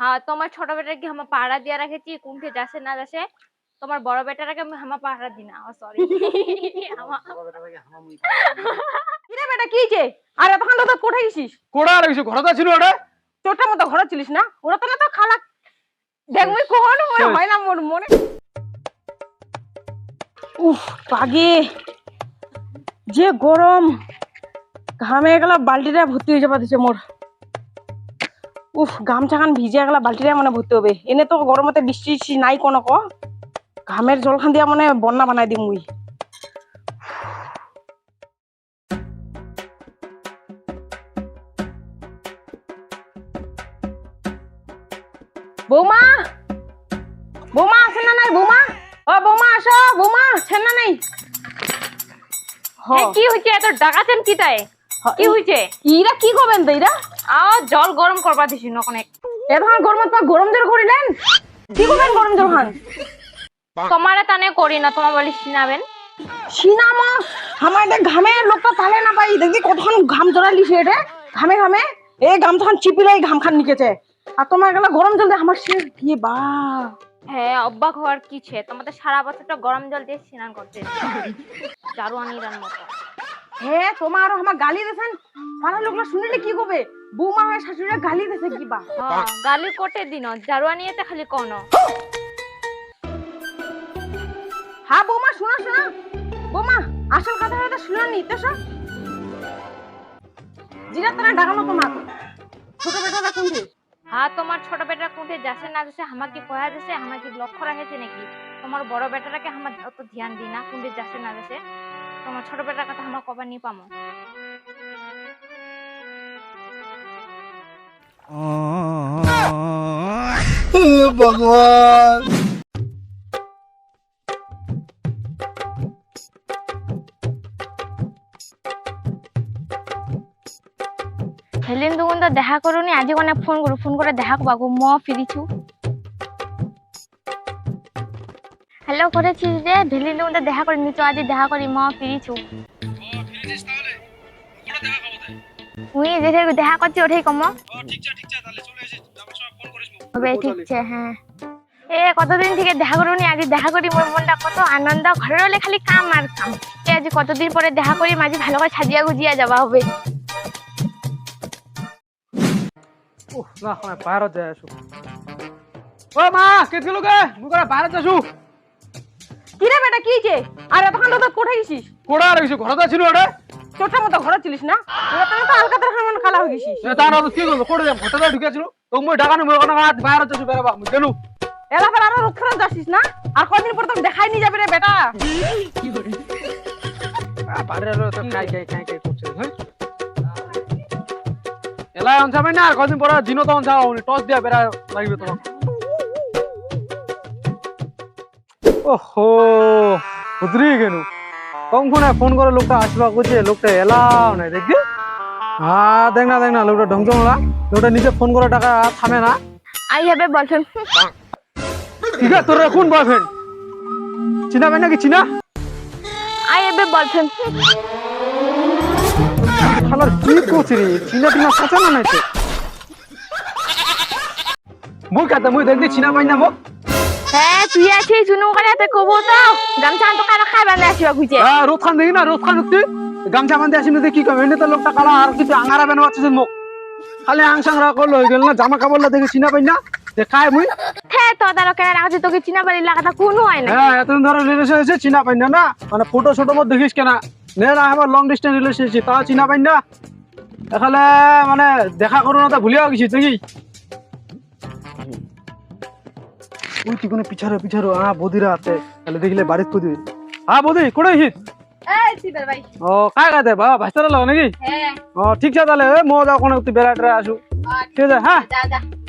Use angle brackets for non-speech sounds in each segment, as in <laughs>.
হ্যাঁ তোমার ছোট বেটাকে আমার পাহারা দিয়া রাখেছি? কোনকে যাচ্ছে না যাচ্ছে তোমার বড় বেটাটাকে আমি হামা পাহারা দি না। সরি <laughs> <laughs> কিরে বেটা কি হয়েছে আর এতক্ষণ তো কোথায় গেছিস? কোড়া আর কিছু? ঘরতে ছিল ওটা? চোরটার মতো ঘরে ছিলিস না? ওরা তো না তো খালা। দেখ মুই কোন মনে হয় না মোর মনে উফ পাগে যে গরম। ঘামে গেলা বালতিটা ভর্তি হয়ে যাবা দিছে মোর। উফ গামছা খান ভিজে গেলা বালতিটা মানে ভর্তি হবে। এনে তো গরমতে বৃষ্টি নাই কোনো ক। ঘামের জল খান দিয়া মানে বন্যা বানাই দিম মুই। বৌমা! বৌমা আছে না নাই বৌমা? ও বৌমা আসো বৌমা আছেন না নাই? কি হয়েছে এত ডাকাতেন কি তাই? কি হয়েছে ইরা কি করবেন তো ইরা? আও জল গরম করবা দিছি অনেক এখন গরম পা গরম জল করিলেন কি করবেন গরম জল খান? তোমারে তানে করি না তোমার বলি সিনাবেন। সিনামা আমার এটা ঘামে লোকটা তালে না পাই দেখি কতক্ষণ ঘাম জড়ালিছে এটা ঘামে ঘামে। এই গামছা খান চিপিলে ঘাম খান নিকেছে। আর তোমার গেলা গরম জল দিয়ে আমার সে দিয়ে বা। হ্যাঁ অবাক হওয়ার কি ছে? তোমাদের সারা বছরটা গরম জল দিয়ে স্নান করতে জারুয়ানিরার মতো। তোমার আরও আমার গালি দেছেন? পাড়ার লোকরা শুনিলে কি করবে বৌমা হয় শাশুড়িরা গালি দেছে কি বা? গালি কোটে দিন জারুয়ানিতে খালি কোন হ্যাঁ বৌমা শোনো শোনো। বৌমা আসল কথা শুনো নি তো সব জিরা তারা ডাকানো ছোট বেটাটা কোনটি? হ্যাঁ তোমার ছোট বেটা কোনটে? যাচ্ছে না যাচ্ছে আমাকে কয়া যাচ্ছে আমাকে লক্ষ্য রাখেছে নাকি? তোমার বড় বেটাটাকে আমার অত ধ্যান দিই না কোনটে যাচ্ছে না যাচ্ছে তোমার ছোট বেটার কথা আমার কবার নি পামো ভগবান। দেখা করুনি আজি কোনে ফোন করু ফোন করে দেখা করবাগু ম ফিরিছু হ্যালো করেছিস রে ভেলিন তখন তো দেখা করে নিচু আজি দেখা করি ম ফিরিছু। মুই যেতে দেখা করছি ওঠেই কম। হবে ঠিক আছে হ্যাঁ। এ কতদিন থেকে দেখা করুনি আজ দেখা করি মোর মনটা কত আনন্দ। ঘরে রলে খালি কাম আর কাম। এ আজ কতদিন পরে দেখা করি মাঝে ভালো করে সাজিয়া গুজিয়া যাওয়া হবে। উফ না আমি বাইরে যাই আসু ও মা কে ছিল কে? মুই করে বাইরে যাসু। কিরে বেটা কি হয়েছে? আর এতক্ষণ তো কোথায় গেছিস? কোড়া আর কিছু ঘরতে ছিল ওটা চোরটার মতো ঘরে ছিলিস না? ওরা তো না তো আলকাতার খান কালা হয়ে গেছিস। তা না কি করব? কোড়ে যাম ঘরতে ঢুকেছিল তো মুই ডাকানো মুই কোনো রাত বাইরে যাসু বেরবা মুই কেন এলাকার আরও রক্ষণ যাচ্ছিস না? আর কদিন পর তোকে দেখাই নিয়ে যাবে রে বেটা। বাইরে তো খাই খাই খাই খাই করছে হ্যাঁ? এলাই অনসাবে না আর কদিন পরে দিনও তো অনসা হওনি। টস দিয়া বেড়া লাগবে তোমার ওহো। উতরি গেল কখন ফোন করে লোকটা আসবা করছে লোকটা এলাও নাই দেখবি? হ্যাঁ দেখ না দেখ না লোকটা ঢংচংলা লোকটা নিজে ফোন করে টাকা থামে না। আই হ্যাভ এ বয়ফ্রেন্ড ঠিক আছে তোর কোন বয়ফ্রেন্ড চিনা ভাই নাকি চিনা? আই হ্যাভ এ বয়ফ্রেন্ড খালার কি করছি রে? চিনা টিনা সাচা না নাই মুই কাতে মুই দেখলি চিনা পাই না মোক হ্যাঁ তুই আছিস? শুনু করে তে কবো তো গামছা তো কারা খাই বান্ধে আসিবা খুঁজে? হ্যাঁ রোদ খান দেখি না রোদ খান উঠতে গামছা বান্ধে আসি না কি এনে তো লোকটা কালা আর কিছু আঙারা বেনো আছে মোক খালি আং সাংরা করল হয়ে গেল না? জামা কাপড় দেখে চিনা পাই না? মুই। হ্যাঁ তো কেন রাখছি তোকে চিনা বাড়ি লাগাটা কোন হয় না হ্যাঁ এতদিন ধরে রিলেশন হয়েছে চিনা পাই না না? মানে ফটো ছোটো মত দেখিস কেনা? নে না আমার লং ডিস্টেন্স রিলেশন হয়েছে তাও চিনা পাই না? এখানে মানে দেখা করো না তা ভুলিয়া গেছি নাকি? ওই তুই কোনো পিছারো পিছারো আ বদিরা আছে। তাহলে দেখলে বাড়িত কদি হ্যাঁ বদি কোড়ে হিত এই ও কাই কাতে বা ভাইস্তারা লাগ নাকি? হ্যাঁ। ও ঠিক আছে তাহলে মো যাও কোনো তুই বেড়াটে আসু। ঠিক আছে হ্যাঁ?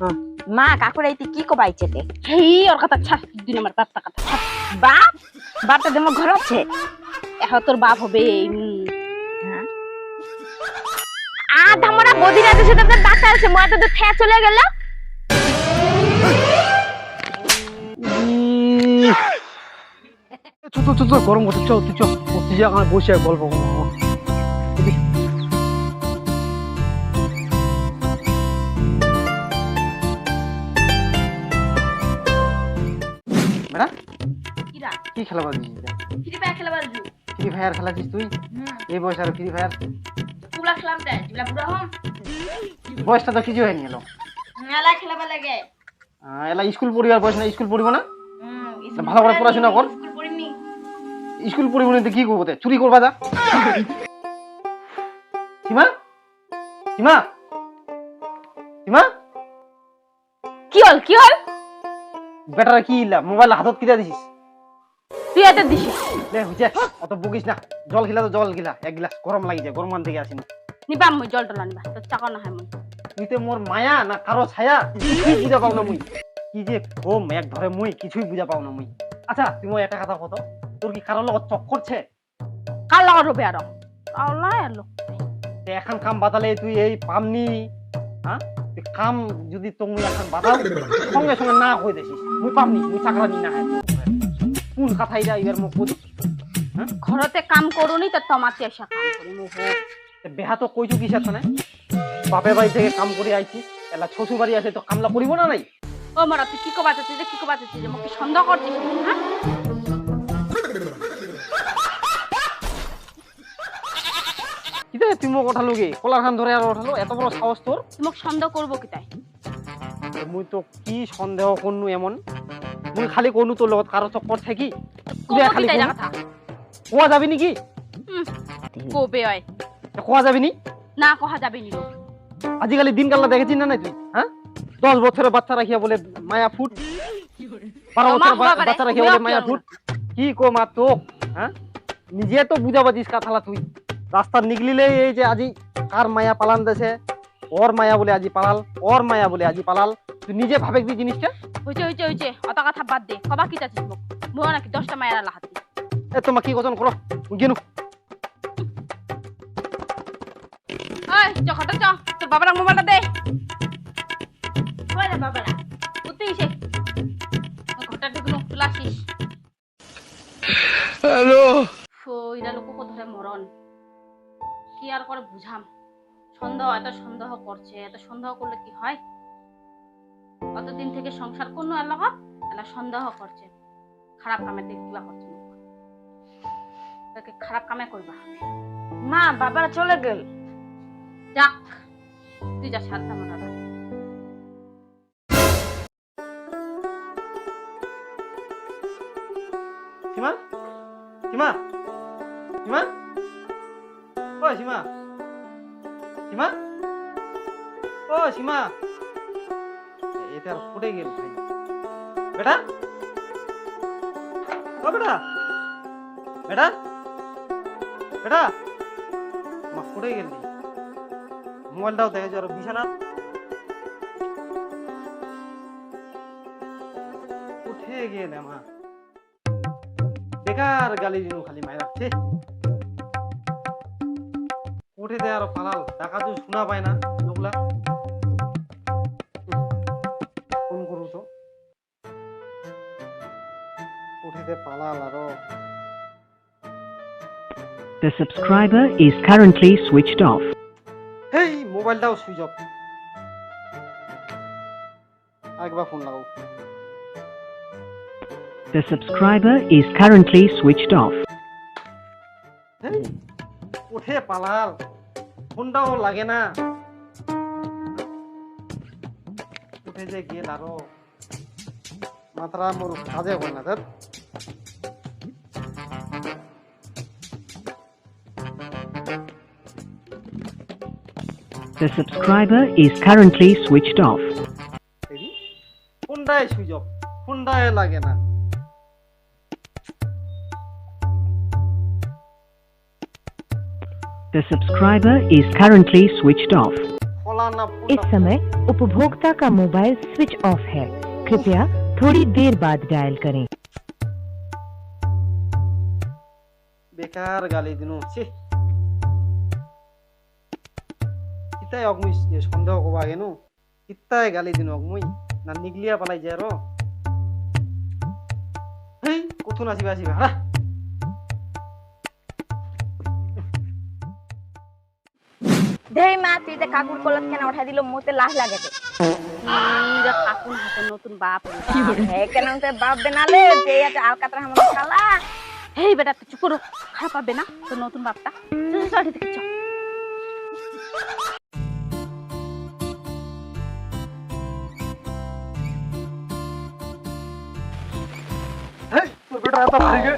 হ্যাঁ। মা কাকুরা ইতি কি কবাইছে তে? হেই ওর কথা ছাড় দুই নম্বর বাপটা কথা বাপ? বাপটা তোমার ঘর আছে? এখন তোর বাপ হবে উম, আ ধামরা বদিরা তো সেটা ডাক্তার আছে মই তো খেয়ে চলে গেল। চুপ চুপ চুপ গরম করছে চল তুই চল। তুই যা আমার বসে গল্প কি খেলা বাজিস? ফ্রি ফায়ার খেলা বাজু ফ্রি ফায়ার খেলাছিস তুই? এই বয়স আর ফ্রি ফায়ার? কুলা খেলাম তাই যেগুলা বুড়া হম। বয়সটা তো কিছু হয়নি এলো। মেলা খেলাবা লাগে এলা স্কুল পড়িবার বয়স না স্কুল পড়িব না? ভালো করে পড়াশোনা কর। স্কুল পড়িনি স্কুল পড়িব না তো কি করব তে? চুরি করবা যা সীমা সীমা সীমা কি হল কি হল বেটারা কি ইল্লা মোবাইল হাতত কিটা দিছিস তুই এত দিছিস লে হইছে অত বকিস না জল গিলা তো জল গিলা এক গিলাস গরম লাগি যায় গরম মান থেকে আসিনি নিবাম মই জল টলা নিবা তোর চাকা না হয় মই তুই তো মোর মায়া না কারও ছায়া কিছুই বুঝা পাও না মুই কি যে কম? এক ধরে মুই কিছুই বুঝা পাও না মুই। আচ্ছা তুমি মই একটা কথা কত? তোর কি কারোর লগত চক করছে কার লাগা রবে আর এখন কাম বাতালে তুই এই পামনি হ্যাঁ তুই কাম যদি তো মুই এখন বাতাও সঙ্গে সঙ্গে না কই দেছিস। মুই পামনি মুই চাকরা নি না হয় কোন কথা এটা এবার মোক কই ঘরতে কাম করুনি তো তোমাতে এসে কাম করি মো বেহা তো কইছু কিসের বাপের বাড়ি থেকে কাম করে আইছিস এলা শ্বশুর বাড়ি আছে তো কামলা করিব না নাই? ও মারা তুই কি কবা চাচ্ছিস কি কবা চাচ্ছিস মোক কি সন্দেহ করছিস? হ্যাঁ? কিতা তুই মোক ওঠালো কি? কলার খান ধরে আর ওঠালো? এত বড় সাহস তোর? মোক সন্দেহ করব কি তাই? মুই তো কি সন্দেহ করনু এমন? মুই খালি করনু তোর লগত কারও চক্কর থাকি খালি কোয়া যাবি নাকি কবে হয়? কোয়া যাবি নি? না কহা যাবি নি আজিকালি দিন কাল্লা দেখেছিস না নাই তুই হ্যাঁ? দশ বছরের বাচ্চা রাখিয়া বলে মায়া ফুট। বারো বছরের বাচ্চা রাখিয়া বলে মায়া ফুট। কি কো মা তো? হ্যাঁ? নিজে তো বুঝা পাচ্ছিস কাথালা তুই। রাস্তা নিগলিলে এই যে আজি কার মায়া পালান দেছে? ওর মায়া বলে আজি পালাল ওর মায়া বলে আজি পালাল। তুই নিজে ভাবে কি জিনিসটা? হইছে হইছে হইছে। অত কথা বাদ দে। কবা কি চাচ্ছিস মোক? মো নাকি দশটা মায়ের লাহাতি। এ তোমার কি কথা করো? গেনু চ খটা চ। তোর বাবার মোবাইলটা দে। বাবারা উঠতে এসে ঘরটা ঢুকলো চলে আসিস। ফো ইরা লোক ধরে মরণ? কি আর করে বুঝাম? সন্দেহ এত সন্দেহ করছে এত সন্দেহ করলে কি হয়? কতদিন থেকে সংসার এর লগত এলা সন্দেহ করছে। খারাপ কামে দেখবা করছে তাকে খারাপ কামে করবা মা বাবারা চলে গেল। যাক তুই যা সাধ্যা মনে সীমা সীমা ও সীমা সীমা ও সীমা এটা আর ফুটে গেল ভাই। বেটা? ও, বেটা? বেটা? বেটা? মা, ফুটে গেল মোবাইলটাও দেখে যার বিছানা। উঠে গেলে মা। বেকার গালি দিনু খালি মায়ের রাখছে উঠে দেয় আর পালাল টাকা তো শোনা পায় না লোকলা। ফোন করু তো। উঠে দে পালাল আরও। The subscriber is currently switched off. Hey মোবাইলটাও switch off আরেকবার ফোন লাগাও। The subscriber is currently switched off. উঠে পালাল ফোনটাও লাগে না উঠে যে গেল আরও মাত্রা মোর কাজে হয় না ধর The subscriber is currently switched off. ফোনটাই অফ ফোনটাই লাগে না The subscriber is currently switched off. इस समय उपभोक्ता का मोबाइल स्विच ऑफ़ है। कृपया थोड़ी देर बाद डायल करें। बेकार गाली दिनु छि। छी कितै अग्मु सन्देह को बागेनु। इतै गाली दिनु अग्मु ना निगलिया पलाई जेरो हे? कुथुन नासी बासी भाडा দেই মা তুই তে কাকুর কলত কেন উঠাই দিল মুতে লাহ লাগে কাকুন হাতে নতুন বাপ হে কেন তে বাপ বেনালে যে আছে আলকাতরা কালা হেই বেটা তুই চুপ করো খারাপ পাবে না তোর নতুন বাপটা। চল চল দেখে চল হেই তোর বেটা এত ভারী গে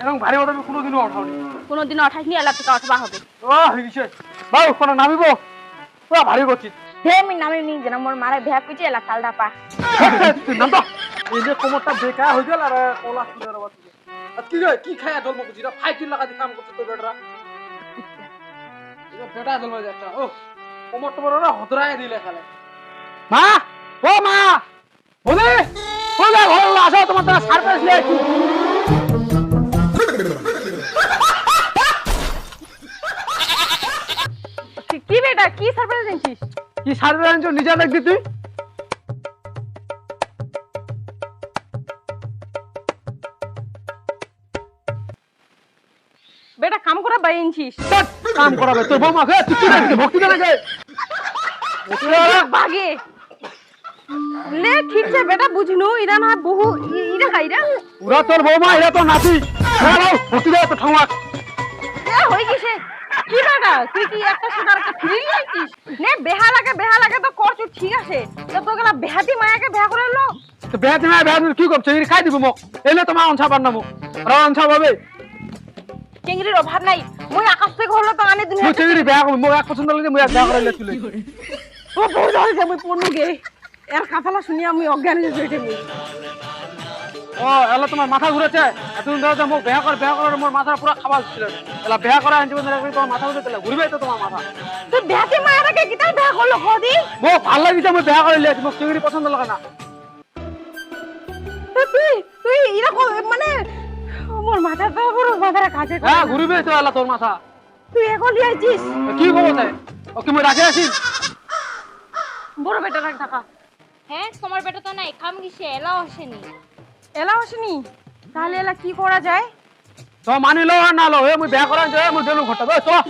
এরকম ভারী অটো কোনোদিনও ওঠাওনি এলা হবে। ও গেছে বাবু নামিব? পুরা ভারী করছিস হে আমি নামে নি যেন মোর মারে ভ্যা কুচে এলা কালদা পা তুই নাম তো এই যে কোমরটা বেকার হয়ে গেল আর ওলা আবার চুলে কি রে কি খায়া জন্ম করছিস? ফাইভ দিন লাগা দিয়ে কাম করছে তোর বেটারা। এটা বেটা জন্ম যাচ্ছে ও কোমর টোমর ওরা হতরায় দিলে খালে। মা ও মা! বলে বলে ঘরে আসো তোমার সারপ্রাইজ নিয়ে আসছি কি- সারপ্রাইজ দিচ্ছিস কি সারপ্রাইজ আনছো নিজে দেখবি তুই। বেটা কাম করা বাইনছিস ধ্যাৎ, কাম করাবে তোর বৌমা গে তুই কি ভক্তি গে বাগে। লে ঠিক আছে বেটা বুঝনু ইরা না বহু ইরা খাইরা ওরা তোর বৌমা এরা তোর নাতি। হ্যাঁ ভক্তি তো হই গেছে। কি বেটা তুই কি একটা সুদার একটা ফ্রি লাইছিস নে বেহা লাগে বেহা লাগে তো করছু ঠিক আছে। তো তো গলা বেহাতি মায়াকে বেহা করে লো তো দিন বেয়া দিন কি করছ? এই খাই দিব মোক। এলে তোমার অনছা পার নামো আর অনছা পাবে চিংড়ির অভাব নাই। মুই আকাশ থেকে হলো তো আনি তুই চিংড়ি বেয়া করবি মোক এক পছন্দ লাগে মই এক বেয়া করাইলে তুলে ও বহুত হয়েছে মুই পড়নু গে। এর কথালা শুনিয়া মুই অজ্ঞান হয়ে যেতে মুই ও এলা তোমার মাথা ঘুরেছে। এতদিন ধরে তো মোক বেয়া কর বেয়া করার মোর মাথা পুরো খাবার ছিল এলা বেয়া করা আনছি তোমার মাথা ঘুরে ঘুরবে তো তোমার মাথা। মায়াকে কিতা বেহা করল কদি মোক ভালো লাগিছে মই বেয়া মোক চিংড়ি পছন্দ লাগে না তুই তুই মানে মোর মাথা তো পুরো মাথার কাছে হ্যাঁ ঘুরবে তো এলা তোর মাথা। তুই এখন লিয়াইছিস কি খবর তাই? ও কি মই রাখে আছি বড় বেটা রাখ টাকা হ্যাঁ তোমার বেটা তো নাই খাম গিছে এলাও আসেনি এলা আসেনি? তাহলে এলা কি করা যায়? তো মানি লো আর না লো এ মই বেয়া করা এ মই গেলু ঘটা হ্যাঁ।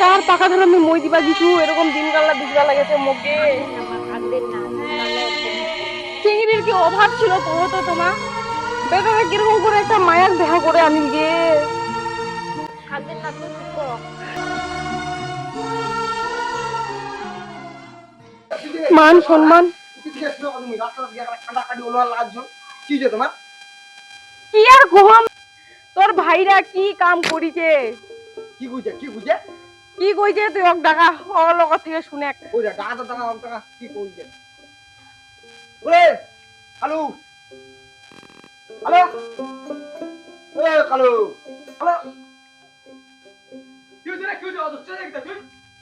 তার পাকা ধরে আমি মই দিবা দিছু? এরকম দিন গাল্লা দিবা লাগেছে মগে চিংড়ির কি অভাব ছিল কহ তো তোমার বেটারা কীরকম করে একটা মায়ার দেখা করে আনিল গে। খাদ্যের না মান সম্মান। কি আর কহম তোর ভাইরা কি কাম করিছে? কি বুঝে কি বুঝে কি কইছে তুই অক ডাকা? ওর লগত থেকে শুনে। যে টাকা তো টাকা অল্প টাকা কি করছে ওরে হ্যালো হ্যালো এ কালু। হ্যালো কি হয়েছে রে কি হয়েছে অদস্ত দেখতে তুই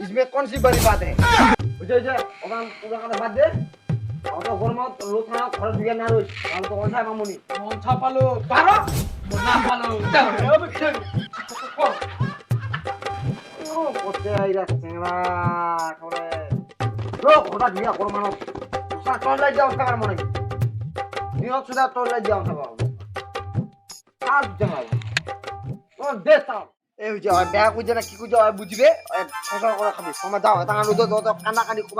इसमें कौन सी बड़ी बात है बुझे जे ओका ओका काले बात दे और तो घर में लो थाना घर दिया ना रोज हम तो कौन सा मामूनी মন ছাপালো পারো না পালো যাও রে বিচ্ছেন ओ कोते आइरा सेंगरा करे लो घोड़ा दिया घर मानो सा टोल लाई जाओ काकर मने दियो सुदा टोल এই যে বেয়া কুজে না, কি কুজে বুঝবে? সরকার করে খাবি। সময় দাও এটা আলু দাও তো কান্না কানি খুব